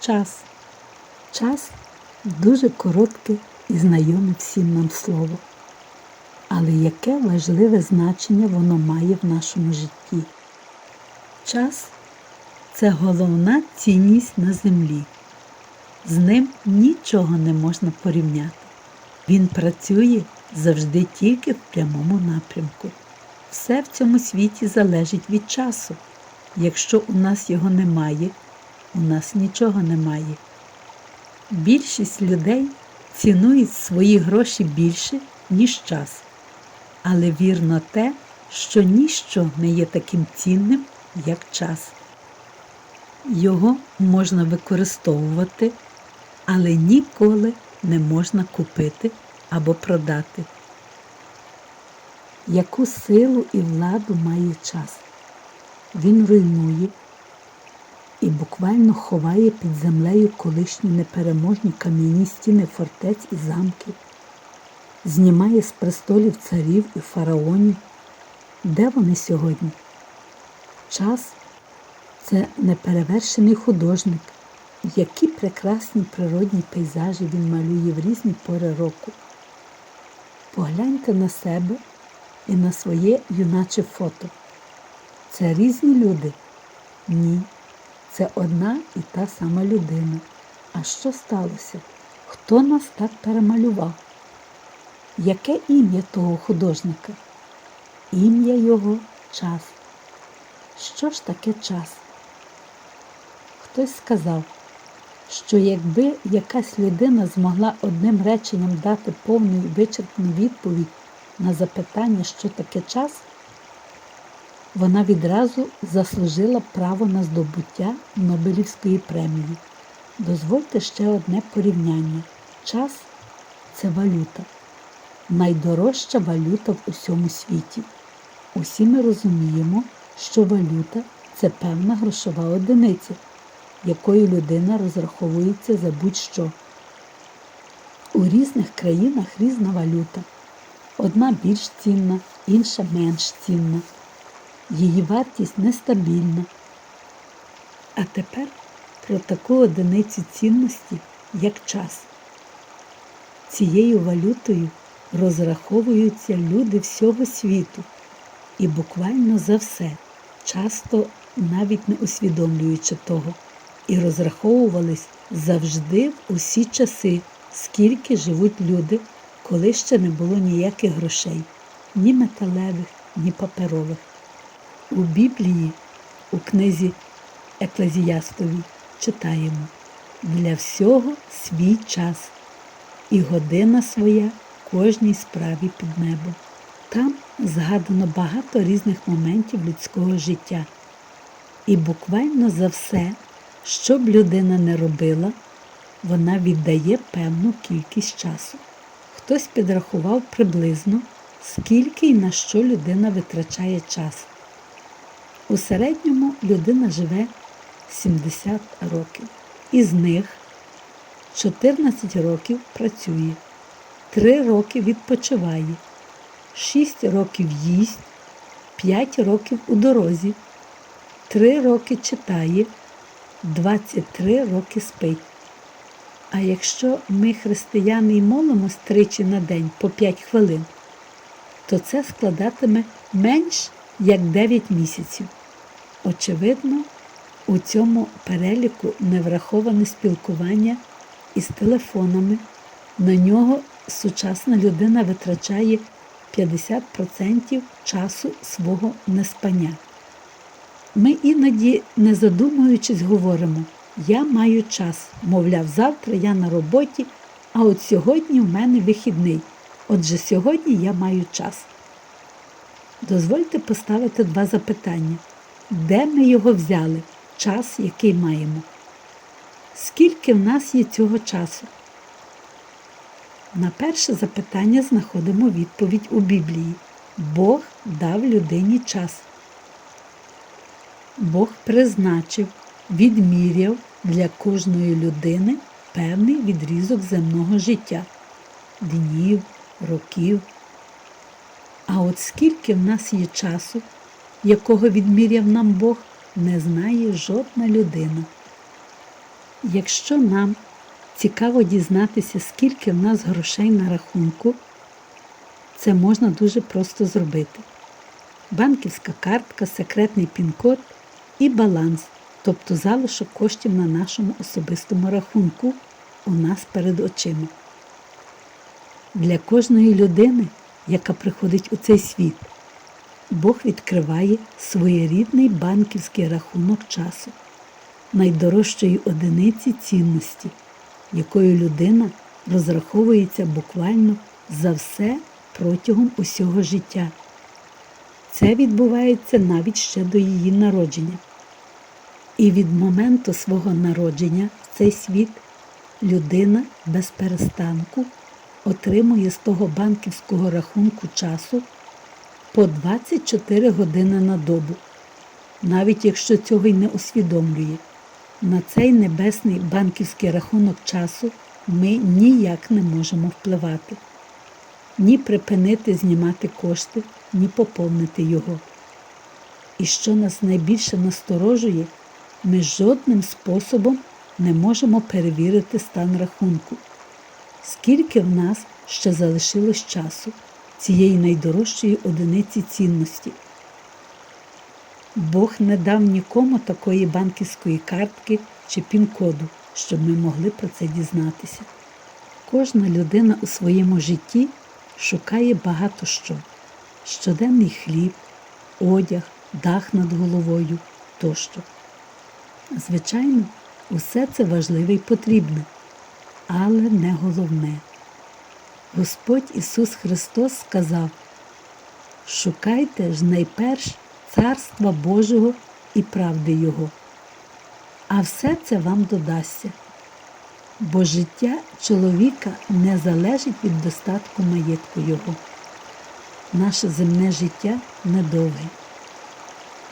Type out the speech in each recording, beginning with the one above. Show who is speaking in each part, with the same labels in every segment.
Speaker 1: час. Час дуже коротке і знайоме всім нам слово. Але яке важливе значення воно має в нашому житті? Час це головна цінність на землі. З ним нічого не можна порівняти. Він працює завжди тільки в прямому напрямку. Все в цьому світі залежить від часу. Якщо у нас його немає, у нас нічого немає. Більшість людей цінують свої гроші більше, ніж час. Але вірно те, що ніщо не є таким цінним, як час. Його можна використовувати, але ніколи не можна купити або продати. Яку силу і владу має час? Він руйнує і буквально ховає під землею колишні непереможні кам'яні стіни фортець і замків, знімає з престолів царів і фараонів. Де вони сьогодні? Час це неперевершений художник, які прекрасні природні пейзажі він малює в різні пори року. Погляньте на себе і на своє юначе фото. Це різні люди? Ні. Це одна і та сама людина. А що сталося? Хто нас так перемалював? Яке ім'я того художника? Ім'я його час. Що ж таке час? Хтось сказав, що якби якась людина змогла одним реченням дати повну і вичерпну відповідь на запитання, що таке час, вона відразу заслужила право на здобуття Нобелівської премії. Дозвольте ще одне порівняння. Час це валюта, найдорожча валюта в усьому світі. Усі ми розуміємо, що валюта це певна грошова одиниця, якою людина розраховується за будь-що. У різних країнах різна валюта. Одна більш цінна, інша менш цінна. Її вартість нестабільна. А тепер про таку одиницю цінності, як час. Цією валютою розраховуються люди всього світу і буквально за все, часто навіть не усвідомлюючи того, і розраховувались завжди в усі часи, скільки живуть люди, коли ще не було ніяких грошей, ні металевих, ні паперових. У Біблії, у книзі Еклезіастовій читаємо для всього свій час і година своя кожній справі під небом. Там згадано багато різних моментів людського життя. І буквально за все, що б людина не робила, вона віддає певну кількість часу. Хтось підрахував приблизно, скільки і на що людина витрачає час. У середньому людина живе 70 років. Із них 14 років працює, 3 роки відпочиває, 6 років їсть, 5 років у дорозі, 3 роки читає, 23 роки спить. А якщо ми, християни, й молимось тричі на день по 5 хвилин, то це складатиме менш як 9 місяців. Очевидно, у цьому переліку не враховане спілкування із телефонами. На нього сучасна людина витрачає 50% часу свого неспання. Ми іноді, не задумуючись, говоримо, я маю час, мовляв, завтра я на роботі, а от сьогодні в мене вихідний. Отже, сьогодні я маю час. Дозвольте поставити два запитання. Де ми його взяли? Час, який маємо? Скільки в нас є цього часу? На перше запитання знаходимо відповідь у Біблії. Бог дав людині час. Бог призначив, відміряв для кожної людини певний відрізок земного життя днів, років. А от скільки в нас є часу, якого відміряв нам Бог, не знає жодна людина. Якщо нам цікаво дізнатися, скільки в нас грошей на рахунку, це можна дуже просто зробити. Банківська картка, секретний пін-код і баланс, тобто залишок коштів на нашому особистому рахунку у нас перед очима. Для кожної людини, яка приходить у цей світ, Бог відкриває своєрідний банківський рахунок часу, найдорожчої одиниці цінності, якою людина розраховується буквально за все протягом усього життя. Це відбувається навіть ще до її народження. І від моменту свого народження в цей світ людина без перестанку отримує з того банківського рахунку часу по 24 години на добу, навіть якщо цього й не усвідомлює. На цей небесний банківський рахунок часу ми ніяк не можемо впливати, ні припинити знімати кошти, ні поповнити його. І що нас найбільше насторожує, ми жодним способом не можемо перевірити стан рахунку, скільки в нас ще залишилось часу цієї найдорожчої одиниці цінності. Бог не дав нікому такої банківської картки чи пін-коду, щоб ми могли про це дізнатися. Кожна людина у своєму житті шукає багато що: щоденний хліб, одяг, дах над головою тощо. Звичайно, усе це важливе і потрібне, але не головне. Господь Ісус Христос сказав: Шукайте ж найперш Царства Божого і правди Його, а все це вам додасться. Бо життя чоловіка не залежить від достатку маєтку Його. Наше земне життя недовге.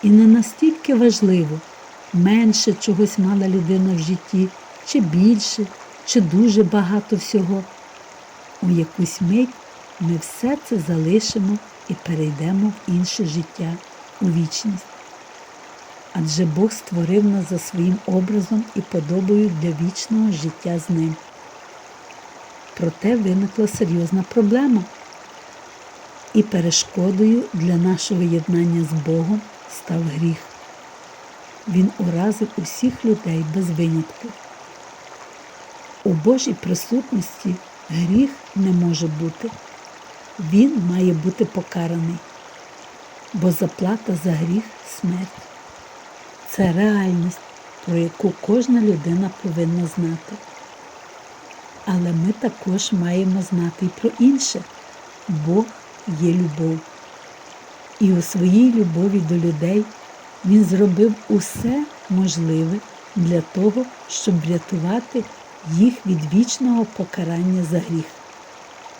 Speaker 1: І не настільки важливо, менше чогось мала людина в житті, чи більше, чи дуже багато всього. У якусь мить ми все це залишимо і перейдемо в інше життя, у вічність. Адже Бог створив нас за своїм образом і подобою для вічного життя з ним. Проте виникла серйозна проблема. І перешкодою для нашого єднання з Богом став гріх. Він уразив усіх людей без винятку. У Божій присутності гріх не може бути. Він має бути покараний, бо заплата за гріх смерть. Це реальність, про яку кожна людина повинна знати. Але ми також маємо знати і про інше. Бог є любов. І у своїй любові до людей Він зробив усе можливе для того, щоб врятувати їх від вічного покарання за гріх.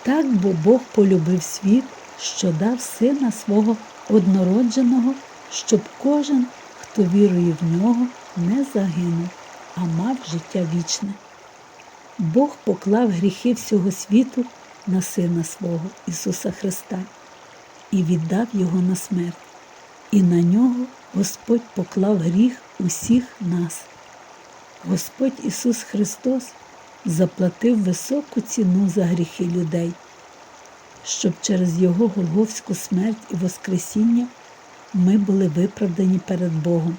Speaker 1: Так бо Бог полюбив світ, що дав сина свого однородженого, щоб кожен, хто вірує в нього, не загинув, а мав життя вічне. Бог поклав гріхи всього світу на Сина свого Ісуса Христа і віддав Його на смерть. І на нього Господь поклав гріх усіх нас. Господь Ісус Христос заплатив високу ціну за гріхи людей, щоб через Його Голговську смерть і Воскресіння ми були виправдані перед Богом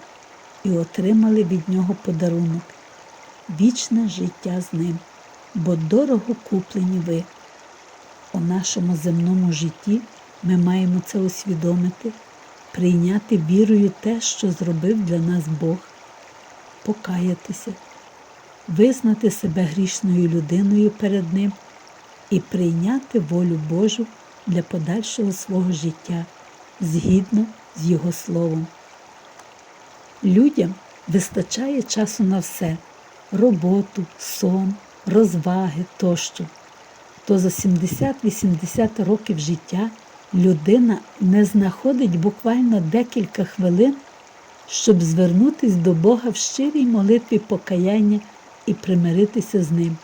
Speaker 1: і отримали від Нього подарунок, вічне життя з Ним, бо дорого куплені ви. У нашому земному житті ми маємо це усвідомити, прийняти вірою те, що зробив для нас Бог, покаятися, визнати себе грішною людиною перед Ним і прийняти волю Божу для подальшого свого життя згідно з Його Словом. Людям вистачає часу на все роботу, сон, розваги тощо. То за 70-80 років життя людина не знаходить буквально декілька хвилин, щоб звернутися до Бога в щирій молитві покаяння і примиритися з Ним,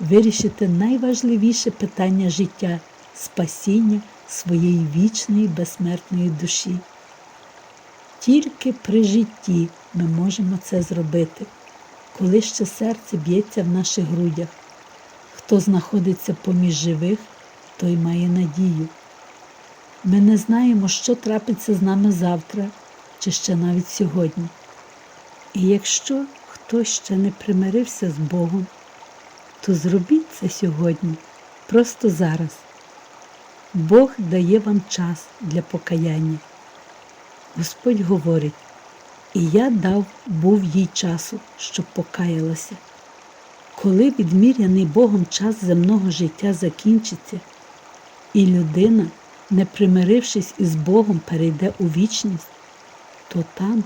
Speaker 1: вирішити найважливіше питання життя спасіння своєї вічної безсмертної душі. Тільки при житті ми можемо це зробити, коли ще серце б'ється в наших грудях. Хто знаходиться поміж живих, той має надію. Ми не знаємо, що трапиться з нами завтра чи ще навіть сьогодні. І якщо хтось ще не примирився з Богом, то зробіть це сьогодні, просто зараз. Бог дає вам час для покаяння. Господь говорить, і я дав був їй часу, щоб покаялася. Коли відміряний Богом час земного життя закінчиться, і людина, не примирившись із Богом, перейде у вічність, то там,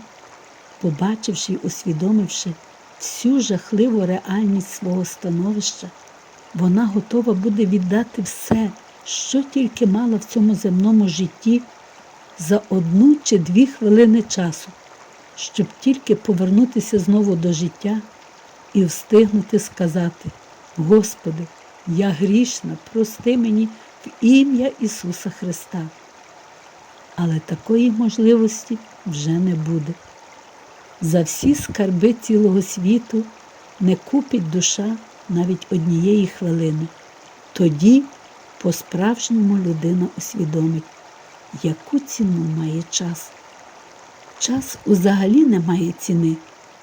Speaker 1: побачивши й усвідомивши всю жахливу реальність свого становища, вона готова буде віддати все, що тільки мала в цьому земному житті за одну чи дві хвилини часу, щоб тільки повернутися знову до життя і встигнути сказати: Господи, я грішна, прости мені в ім'я Ісуса Христа. Але такої можливості вже не буде. За всі скарби цілого світу не купить душа навіть однієї хвилини. Тоді по-справжньому людина усвідомить, яку ціну має час. Час взагалі не має ціни,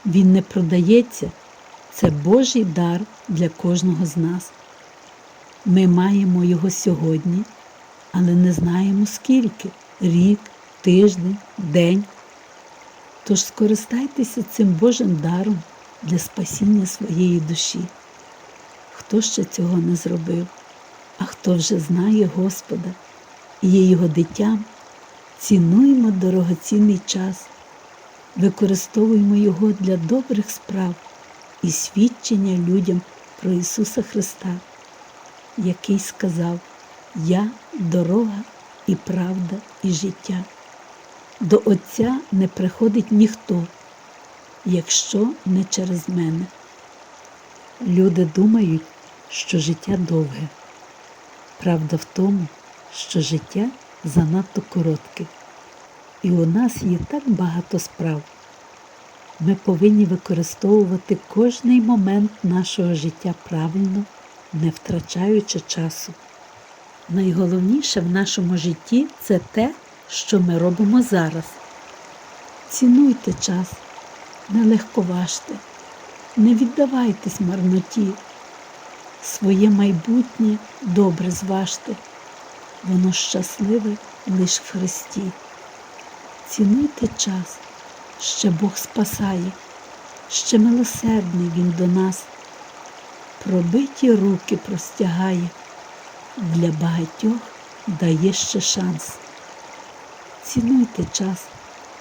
Speaker 1: він не продається. Це Божий дар для кожного з нас. Ми маємо його сьогодні, але не знаємо скільки рік, тиждень, день. Тож скористайтеся цим Божим даром для спасіння своєї душі. Хто ще цього не зробив, а хто вже знає Господа і є його дитям, цінуємо дорогоцінний час, використовуємо його для добрих справ і свідчення людям про Ісуса Христа, який сказав: Я дорога і правда, і життя. До Отця не приходить ніхто, якщо не через мене. Люди думають, що життя довге. Правда в тому, що життя занадто коротке, і у нас є так багато справ. Ми повинні використовувати кожний момент нашого життя правильно, не втрачаючи часу. Найголовніше в нашому житті це те, що ми робимо зараз. Цінуйте час, не легковажте, не віддавайтесь марноті. Своє майбутнє добре зважте, воно щасливе лише в Христі. Цінуйте час, ще Бог спасає, ще милосердний Він до нас, пробиті руки простягає, для багатьох дає ще шанс. Цінуйте час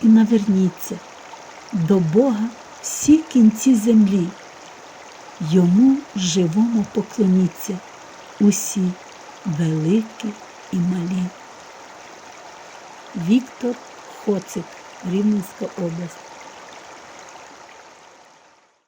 Speaker 1: і наверніться до Бога всі кінці землі. Йому живому поклоніться усі великі і малі. Віктор Хоцик, Рівненська область.